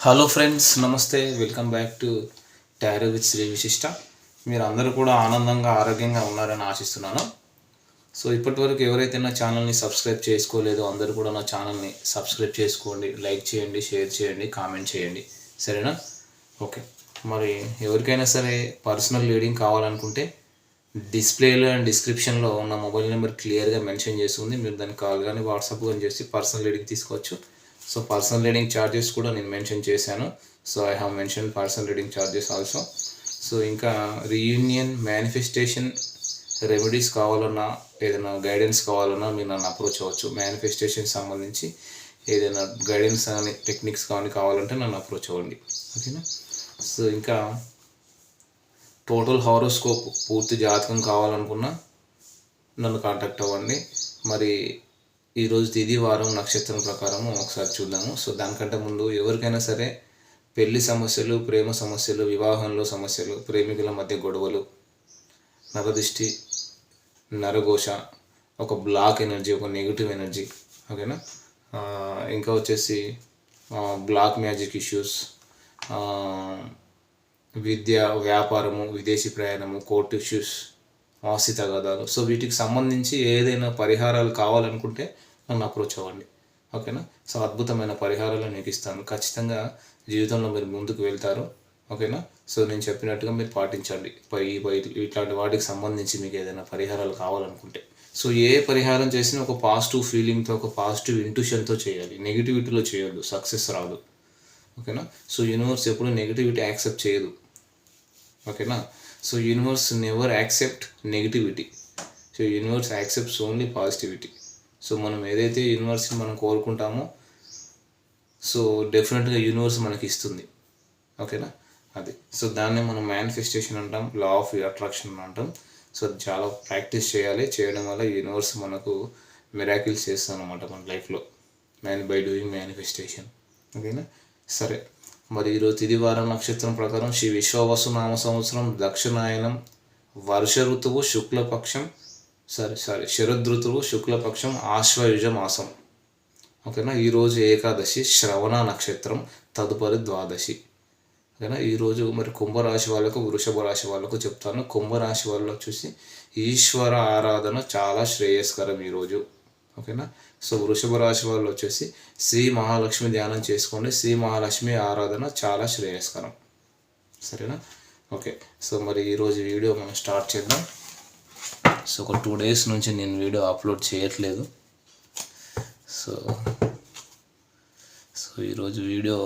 Hello friends నమస్తే. Welcome back to tarot with Shri Vishishta మీరు అందరూ కూడా ఆనందంగా ఆరోగ్యంగా ఉన్నారని ఆశిస్తున్నాను. సో ఇప్పటివరకు ఎవరైతే నా ఛానల్ని సబ్స్క్రైబ్ చేసుకోలేదో అందరూ కూడా నా ఛానల్ని సబ్స్క్రైబ్ చేసుకోండి. లైక్ చేయండి షేర్ చేయండి కామెంట్ చేయండి. సరేనా? ఓకే మరి ఎవరికైనా సరే పర్సనల్ రీడింగ్ కావాలనుకుంటే డిస్ప్లేలో అండ్ డిస్క్రిప్షన్లో ఉన్న మొబైల్ నెంబర్ క్లియర్గా మెన్షన్ చేసి ఉంది. మీరు దాన్ని కాల్ కానీ వాట్సాప్ కానీ చేసి పర్సనల్ రీడింగ్ తీసుకోవచ్చు. సో పర్సనల్ రీడింగ్ ఛార్జెస్ కూడా నేను మెన్షన్ చేశాను. So I have mention personal reading charges also so ఇంకా రీయూనియన్ మేనిఫెస్టేషన్ రెమెడీస్ కావాలన్నా ఏదైనా గైడెన్స్ కావాలన్నా మీరు నన్ను అప్రోచ్ అవ్వచ్చు. మేనిఫెస్టేషన్ సంబంధించి ఏదైనా గైడెన్స్ కానీ టెక్నిక్స్ కానీ కావాలంటే నన్ను అప్రోచ్ అవ్వండి. ఓకేనా సో ఇంకా టోటల్ హారోస్కోప్ పూర్తి జాతకం కావాలనుకున్నా నన్ను కాంటాక్ట్ అవ్వండి. మరి ఈరోజు తిది వారం నక్షత్రం ప్రకారము ఒకసారి చూద్దాము. సో దానికంటే ముందు ఎవరికైనా సరే పెళ్ళి సమస్యలు ప్రేమ సమస్యలు వివాహంలో సమస్యలు ప్రేమికుల మధ్య గొడవలు నరదిష్టి నరఘోష ఒక బ్లాక్ ఎనర్జీ ఒక నెగిటివ్ ఎనర్జీ ఓకేనా? ఇంకా వచ్చేసి బ్లాక్ మ్యాజిక్ ఇష్యూస్ విద్య వ్యాపారము విదేశీ ప్రయాణము కోర్టు ఇష్యూస్ ఆస్తి తగాదాలు. సో వీటికి సంబంధించి ఏదైనా పరిహారాలు కావాలనుకుంటే నన్ను అప్రోచ్ అవ్వండి. ఓకేనా? సో అద్భుతమైన పరిహారాలు మీకు ఇస్తాను. ఖచ్చితంగా జీవితంలో మీరు ముందుకు వెళ్తారు. ఓకేనా? సో నేను చెప్పినట్టుగా మీరు పాటించండి. పై ఇట్లాంటి వాటికి సంబంధించి మీకు ఏదైనా పరిహారాలు కావాలనుకుంటే. సో ఏ పరిహారం చేసినా ఒక పాజిటివ్ ఫీలింగ్తో ఒక పాజిటివ్ ఇంట్యూషన్తో చేయాలి. నెగిటివిటీలో చేయొద్దు. సక్సెస్ రాదు. ఓకేనా? సో యూనివర్స్ ఎప్పుడు నెగిటివిటీ యాక్సెప్ట్ చేయదు. ఓకేనా? So universe never accept negativity. So universe accepts only positivity. So మనం ఏదైతే యూనివర్స్ని మనం కోరుకుంటామో సో డెఫినెట్గా యూనివర్స్ మనకి ఇస్తుంది. ఓకేనా అది. సో దాన్ని మనం మేనిఫెస్టేషన్ అంటాం లా ఆఫ్ అట్రాక్షన్ అంటాం. సో చాలా ప్రాక్టీస్ చేయాలి. చేయడం వల్ల యూనివర్స్ మనకు మిరాకిల్స్ చేస్తాను అనమాట మన లైఫ్లో మ్యాన్ బై డూయింగ్ మేనిఫెస్టేషన్ ఓకేనా సరే. మరి ఈరోజు తిది వారం నక్షత్రం ప్రకారం శ్రీ విశ్వవసు నామ సంవత్సరం దక్షిణాయనం వర్ష ఋతువు శుక్లపక్షం సారీ సారీ. శరదృతువు శుక్లపక్షం ఆశ్వయుజ మాసం ఓకేనా ఈరోజు ఏకాదశి శ్రవణ నక్షత్రం తదుపరి ద్వాదశి. ఓకేనా? ఈరోజు మరి కుంభరాశి వాళ్ళకు వృషభ రాశి వాళ్ళకు చెప్తాను. కుంభరాశి వాళ్ళు వచ్చేసి ఈశ్వర ఆరాధన చాలా శ్రేయస్కరం ఈరోజు ఓకేనా? సో వృషభ రాశి వాళ్ళు వచ్చేసి శ్రీ మహాలక్ష్మి ధ్యానం చేసుకోండి. శ్రీ మహాలక్ష్మి ఆరాధన చాలా శ్రేయస్కరం. సరేనా? ఓకే. సో మరి ఈరోజు వీడియో మనం స్టార్ట్ చేద్దాం. సో ఒక టూ డేస్ నుంచి నేను వీడియో అప్లోడ్ చేయట్లేదు. సో సో ఈరోజు వీడియో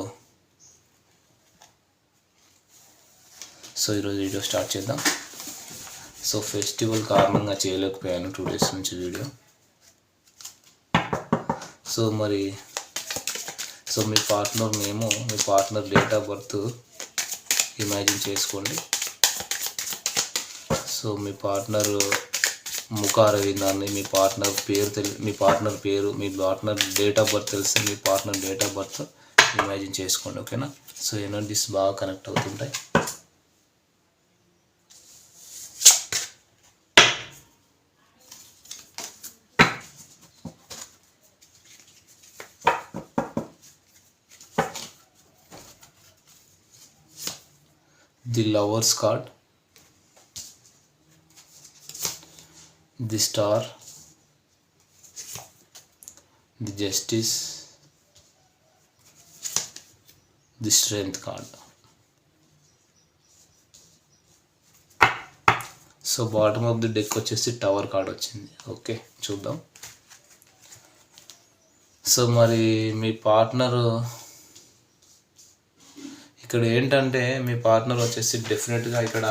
సో ఈరోజు వీడియో స్టార్ట్ చేద్దాం. సో ఫెస్టివల్ కారణంగా చేయలేకపోయాను టూ డేస్ నుంచి వీడియో సో మరి సో మీ పార్ట్నర్ మేము మీ partner date of birth imagine చేసుకోండి. సో మీ పార్ట్నర్ ముఖార విధాన్ని మీ పార్ట్నర్ పేరు తెలి మీ పార్ట్నర్ పేరు మీ పార్ట్నర్ డేట్ ఆఫ్ బర్త్ తెలిస్తే మీ partner date of birth imagine చేసుకోండి ఓకేనా? సో ఎనర్జీస్ బాగా కనెక్ట్ అవుతుంటాయి. The lovers card. The star the justice the strength card. So bottom of the deck వచ్చేసి టవర్ కార్డ్ వచ్చింది. ఓకే చూద్దాం. సో మరి మీ పార్ట్నర్ ఇక్కడ ఏంటంటే మీ పార్ట్నర్ వచ్చేసి డెఫినెట్గా ఇక్కడ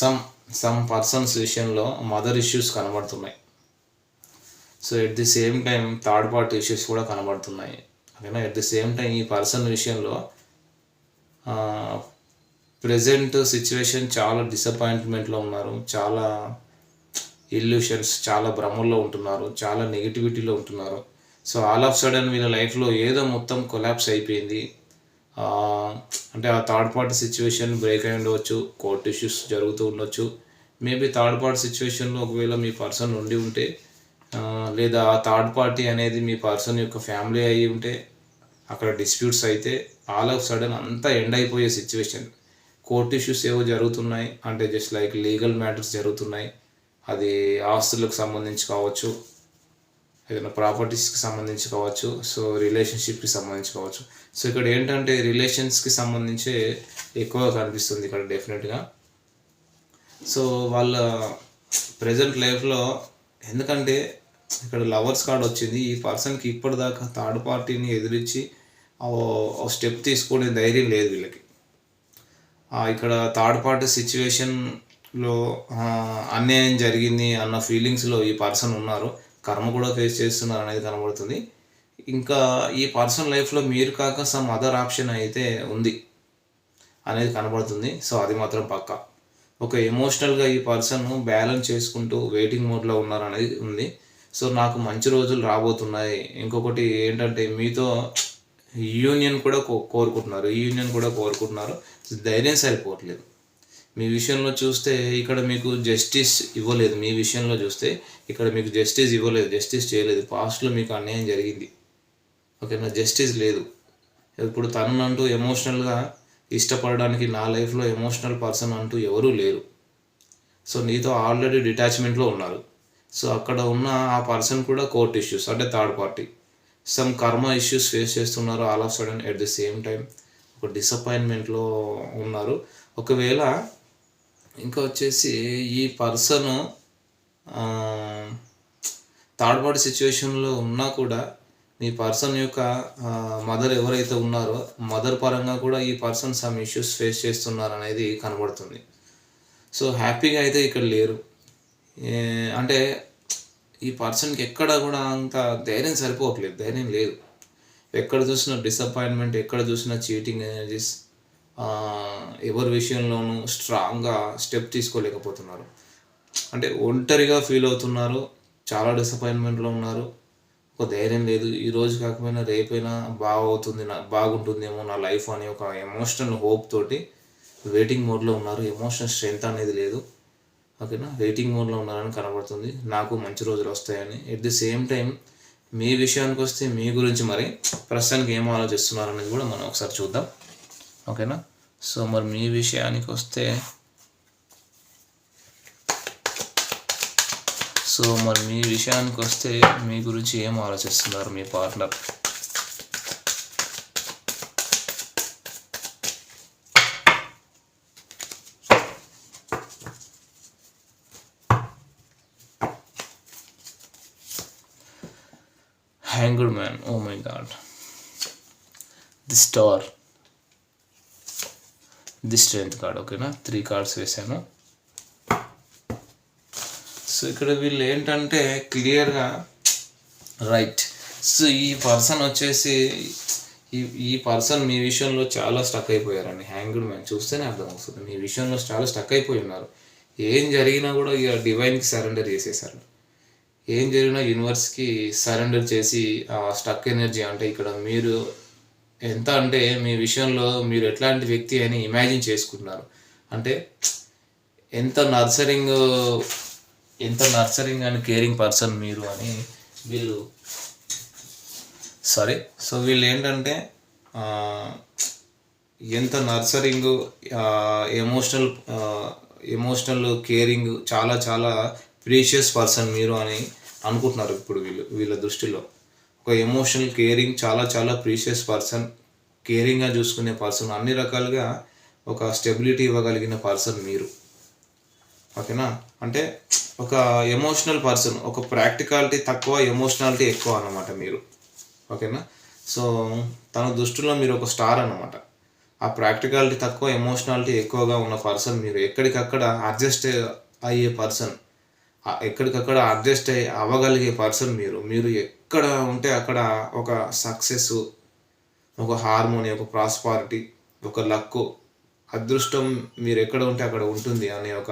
సమ్ సమ్ పర్సన్స్ విషయంలో మదర్ ఇష్యూస్ కనబడుతున్నాయి. So at the same time third party issues కూడా కనబడుతున్నాయి. ఓకేనా ఎట్ ది సేమ్ టైం ఈ పర్సన్ విషయంలో ప్రజెంట్ సిచ్యువేషన్ చాలా డిసప్పాయింట్మెంట్లో ఉన్నారు. చాలా ఇల్యూషన్స్ చాలా భ్రమల్లో ఉంటున్నారు. చాలా నెగిటివిటీలో ఉంటున్నారు. సో ఆల్ ఆఫ్ సడన్ వీళ్ళ లైఫ్లో ఏదో మొత్తం కొలాప్స్ అయిపోయింది. అంటే ఆ థర్డ్ పార్టీ సిచ్యువేషన్ బ్రేక్ అయి ఉండవచ్చు కోర్ట్ ఇష్యూస్ జరుగుతూ ఉండొచ్చు. మేబీ థర్డ్ పార్టీ సిచ్యువేషన్లో ఒకవేళ మీ పర్సన్ ఉండి ఉంటే లేదా ఆ థర్డ్ పార్టీ అనేది మీ పర్సన్ యొక్క ఫ్యామిలీ అయి ఉంటే అక్కడ డిస్ప్యూట్స్ అయితే ఆల్ ఆఫ్ సడన్ అంతా ఎండ్ అయిపోయే సిచ్యువేషన్ కోర్ట్ ఇష్యూస్ ఏవో జరుగుతున్నాయి అంటే జస్ట్ లైక్ లీగల్ మ్యాటర్స్ జరుగుతున్నాయి. అది ఆస్తులకు సంబంధించి కావచ్చు ఏదైనా ప్రాపర్టీస్కి సంబంధించి కావచ్చు సో రిలేషన్షిప్కి సంబంధించి కావచ్చు. సో ఇక్కడ ఏంటంటే రిలేషన్స్కి సంబంధించే ఎక్కువగా కనిపిస్తుంది ఇక్కడ డెఫినెట్గా. సో వాళ్ళ ప్రజెంట్ లైఫ్లో ఎందుకంటే ఇక్కడ లవర్స్ కార్డ్ వచ్చింది ఈ పర్సన్కి ఇప్పటిదాకా థర్డ్ పార్టీని ఎదిరించి స్టెప్ తీసుకునే ధైర్యం లేదు వీళ్ళకి. ఇక్కడ థర్డ్ పార్టీ సిచ్యువేషన్లో అన్యాయం జరిగింది అన్న ఫీలింగ్స్లో ఈ పర్సన్ ఉన్నారు. కర్మ కూడా ఫేస్ చేస్తున్నారు అనేది కనబడుతుంది. ఇంకా ఈ పర్సన్ లైఫ్లో మీరు కాక సమ్ అదర్ ఆప్షన్ అయితే ఉంది అనేది కనబడుతుంది. సో అది మాత్రం పక్కా. ఒక ఎమోషనల్గా ఈ పర్సన్ బ్యాలెన్స్ చేసుకుంటూ వెయిటింగ్ మోడ్లో ఉన్నారు అనేది ఉంది. సో నాకు మంచి రోజులు రాబోతున్నాయి. ఇంకొకటి ఏంటంటే మీతో యూనియన్ కూడా కో- కోరుకుంటున్నారు. యూనియన్ కూడా కోరుకుంటున్నారు. ధైర్యం సరిపోవట్లేదు. మీ విషయంలో చూస్తే ఇక్కడ మీకు జస్టిస్ ఇవ్వలేదు. మీ విషయంలో చూస్తే ఇక్కడ మీకు జస్టిస్ ఇవ్వలేదు. జస్టిస్ చేయలేదు. పాస్ట్లో మీకు అన్యాయం జరిగింది. ఓకేనా? జస్టిస్ లేదు. ఇప్పుడు తననంటూ ఎమోషనల్గా ఇష్టపడడానికి నా లైఫ్లో ఎమోషనల్ పర్సన్ అంటూ ఎవరూ లేరు. సో నీతో ఆల్రెడీ డిటాచ్మెంట్లో ఉన్నారు. సో అక్కడ ఉన్న ఆ పర్సన్ కూడా కోర్ట్ ఇష్యూస్ అంటే third party some karma issues face చేస్తున్నారు all of sudden at the same time ఒక డిసప్పాయింట్మెంట్లో ఉన్నారు. ఒకవేళ ఇంకా వచ్చేసి ఈ పర్సన్ థర్డ్ పార్టీ సిచ్యువేషన్లో ఉన్నా కూడా మీ పర్సన్ యొక్క మదర్ ఎవరైతే ఉన్నారో మదర్ పరంగా కూడా ఈ పర్సన్ సమ్ ఇష్యూస్ ఫేస్ చేస్తున్నారు అనేది కనబడుతుంది. సో హ్యాపీగా అయితే ఇక్కడ లేరు. అంటే ఈ పర్సన్కి ఎక్కడ కూడా అంత ధైర్యం సరిపోవట్లేదు. ధైర్యం లేదు. ఎక్కడ చూసినా డిసప్పాయింట్మెంట్ ఎక్కడ చూసినా చీటింగ్ ఎనర్జీస్ ఎవరి విషయంలోనూ స్ట్రాంగ్గా స్టెప్ తీసుకోలేకపోతున్నారు. అంటే ఒంటరిగా ఫీల్ అవుతున్నారు చాలా డిసప్పాయింట్మెంట్లో ఉన్నారు. ఒక ధైర్యం లేదు ఈ రోజు కాకపోయినా రేపైనా బాగవుతుంది నా బాగుంటుందేమో నా లైఫ్ అని ఒక ఎమోషనల్ హోప్ తోటి వెయిటింగ్ మోడ్లో ఉన్నారు. ఎమోషనల్ స్ట్రెంత్ అనేది లేదు. ఓకేనా? వెయిటింగ్ మోడ్లో ఉన్నారని కనబడుతుంది. నాకు మంచి రోజులు వస్తాయని. ఎట్ ది సేమ్ టైం మీ విషయానికి వస్తే మీ గురించి మరి ప్రస్తుతానికి ఏం ఆలోచిస్తున్నారు అనేది కూడా మనం ఒకసారి చూద్దాం. ఓకేనా సో మరి మీ విషయానికి వస్తే సో మరి మీ విషయానికి వస్తే మీ గురించి ఏం ఆలోచిస్తున్నారు మీ partner hanged man oh my god the star the strength card ఓకేనా త్రీ కార్డ్స్ వేసాను సో ఇక్కడ వీళ్ళు ఏంటంటే క్లియర్గా రైట్ సో ఈ పర్సన్ వచ్చేసి ఈ ఈ పర్సన్ మీ విషయంలో చాలా స్టక్ అయిపోయారండి. హ్యాంగ్డ్ మ్యాన్ చూస్తేనే అర్థమవుతుంది. మీ విషయంలో చాలా స్టక్ అయిపోయి ఉన్నారు. ఏం జరిగినా కూడా ఇక డివైన్కి సరెండర్ చేసేసారు ఏం జరిగినా యూనివర్స్కి సరెండర్ చేసి ఆ స్టక్ ఎనర్జీ అంటే ఇక్కడ మీరు ఎంత అంటే మీ విషయంలో మీరు ఎట్లాంటి వ్యక్తి అని ఇమాజిన్ చేసుకుంటున్నారు? అంటే ఎంత నర్సరింగ్ ఎంత నర్సరింగ్ అండ్ కేరింగ్ పర్సన్ మీరు అని వీళ్ళు సారీ సో వీళ్ళు ఏంటంటే ఎంత నర్సరింగ్ ఎమోషనల్ ఎమోషనల్ కేరింగ్ చాలా చాలా ప్రీషియస్ పర్సన్ మీరు అని అనుకుంటున్నారు ఇప్పుడు వీళ్ళు వీళ్ళ దృష్టిలో. ఒక ఎమోషనల్ కేరింగ్ చాలా చాలా ప్రీషియస్ పర్సన్ కేరింగ్గా చూసుకునే పర్సన్ అన్ని రకాలుగా ఒక స్టెబిలిటీ ఇవ్వగలిగిన పర్సన్ మీరు. ఓకేనా అంటే ఒక ఎమోషనల్ పర్సన్ ఒక ప్రాక్టికాలిటీ తక్కువ ఎమోషనాలిటీ ఎక్కువ అనమాట మీరు. ఓకేనా సో తన దృష్టిలో మీరు ఒక స్టార్ అనమాట ఆ ప్రాక్టికాలిటీ తక్కువ ఎమోషనాలిటీ ఎక్కువగా ఉన్న పర్సన్ మీరు. ఎక్కడికక్కడ అడ్జస్ట్ అయ్యే పర్సన్ ఎక్కడికక్కడ అడ్జస్ట్ అయ్యి అవ్వగలిగే పర్సన్ మీరు. మీరు ఎక్కడ ఉంటే అక్కడ ఒక సక్సెస్ ఒక హార్మోని ఒక ప్రాస్పారిటీ ఒక లక్కు అదృష్టం మీరు ఎక్కడ ఉంటే అక్కడ ఉంటుంది అనే ఒక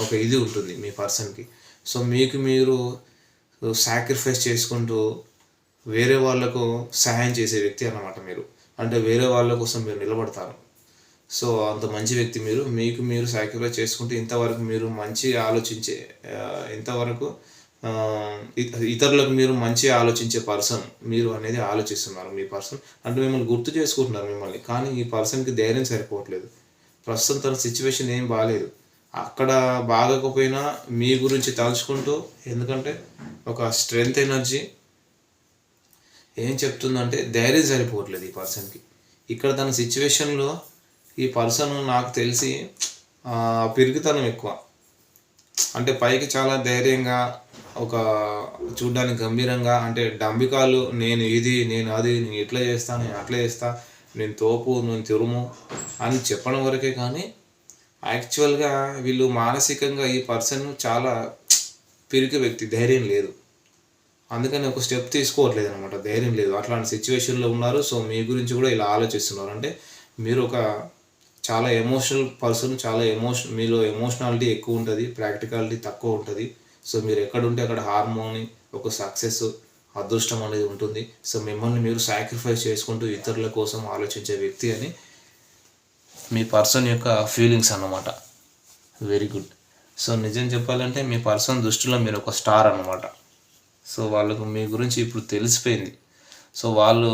ఒక ఇది ఉంటుంది మీ పర్సన్కి సో మీకు మీరు సాక్రిఫైస్ చేసుకుంటూ వేరే వాళ్ళకు సహాయం చేసే వ్యక్తి అన్నమాట మీరు. అంటే వేరే వాళ్ళ కోసం మీరు నిలబడతారు. సో అంత మంచి వ్యక్తి మీరు. మీకు మీరు సాక్రిఫైస్ చేసుకుంటూ ఇంతవరకు మీరు మంచి ఆలోచించే ఇంతవరకు ఇతరులకు మీరు మంచి ఆలోచించే పర్సన్ మీరు అనేది ఆలోచిస్తున్నారు మీ పర్సన్. అంటే మిమ్మల్ని గుర్తు చేసుకుంటున్నారు మిమ్మల్ని. కానీ ఈ పర్సన్కి ధైర్యం సరిపోవట్లేదు. ప్రస్తుతం తన సిచ్యువేషన్ ఏం బాగాలేదు అక్కడ బాగోకపోయినా మీ గురించి తలుచుకుంటూ ఎందుకంటే ఒక స్ట్రెంగ్త్ ఎనర్జీ ఏం చెప్తుందంటే ధైర్యం సరిపోవట్లేదు ఈ పర్సన్కి. ఇక్కడ తన సిచ్యువేషన్లో ఈ పర్సన్ నాకు తెలిసి పెరుగుతనం ఎక్కువ. అంటే పైకి చాలా ధైర్యంగా ఒక చూడ్డానికి గంభీరంగా అంటే డంబికాలు నేను ఇది నేను అది నేను ఇట్లా చేస్తా నేను అట్లా చేస్తా నేను తోపు నేను తిరుము అని చెప్పడం వరకే కానీ యాక్చువల్గా వీళ్ళు మానసికంగా ఈ పర్సన్ చాలా పిరికి వ్యక్తి ధైర్యం లేదు. అందుకని ఒక స్టెప్ తీసుకోవట్లేదు అనమాట ధైర్యం లేదు. అట్లాంటి సిచ్యువేషన్లో ఉన్నారు సో మీ గురించి కూడా ఇలా ఆలోచిస్తున్నారు. అంటే మీరు ఒక చాలా ఎమోషనల్ పర్సన్ చాలా ఎమోషన్ మీలో ఎమోషనాలిటీ ఎక్కువ ఉంటుంది ప్రాక్టికాలిటీ తక్కువ ఉంటుంది. సో మీరు ఎక్కడుంటే అక్కడ హార్మోని ఒక సక్సెస్ అదృష్టం అనేది ఉంటుంది. సో మిమ్మల్ని మీరు సాక్రిఫైస్ చేసుకుంటూ ఇతరుల కోసం ఆలోచించే వ్యక్తి అని మీ పర్సన్ యొక్క ఫీలింగ్స్ అన్నమాట. వెరీ గుడ్ సో నిజం చెప్పాలంటే మీ పర్సన్ దృష్టిలో మీరు ఒక స్టార్ అనమాట సో వాళ్ళకు మీ గురించి ఇప్పుడు తెలిసిపోయింది. సో వాళ్ళు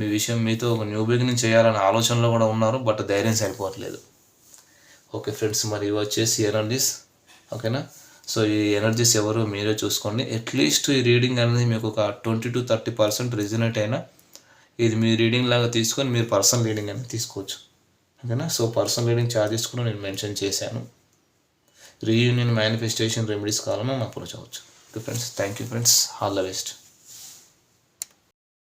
మీ విషయం మీతో ఒక న్యూ బిగినింగ్ చేయాలనే ఆలోచనలో కూడా ఉన్నారు బట్ ధైర్యం సరిపోవట్లేదు. ఓకే ఫ్రెండ్స్ మరి వచ్చేసి ఎనర్జీస్ ఓకేనా సో ఈ ఎనర్జీస్ ఎవరు మీరే చూసుకోండి. అట్లీస్ట్ ఈ రీడింగ్ అనేది మీకు ఒక twenty two thirty percent resonate అయినా ఇది మీ రీడింగ్ లాగా తీసుకొని మీరు పర్సనల్ రీడింగ్ అనేది తీసుకోవచ్చు. ఓకేనా? సో పర్సనల్ రీడింగ్ ఛార్జెస్ కూడా నేను మెన్షన్ చేశాను. రీయూనియన్ మేనిఫెస్టేషన్ రెమెడీస్ కావాలన్నా అప్రోచ్ అవ్వచ్చు okay friends thank you friends all the best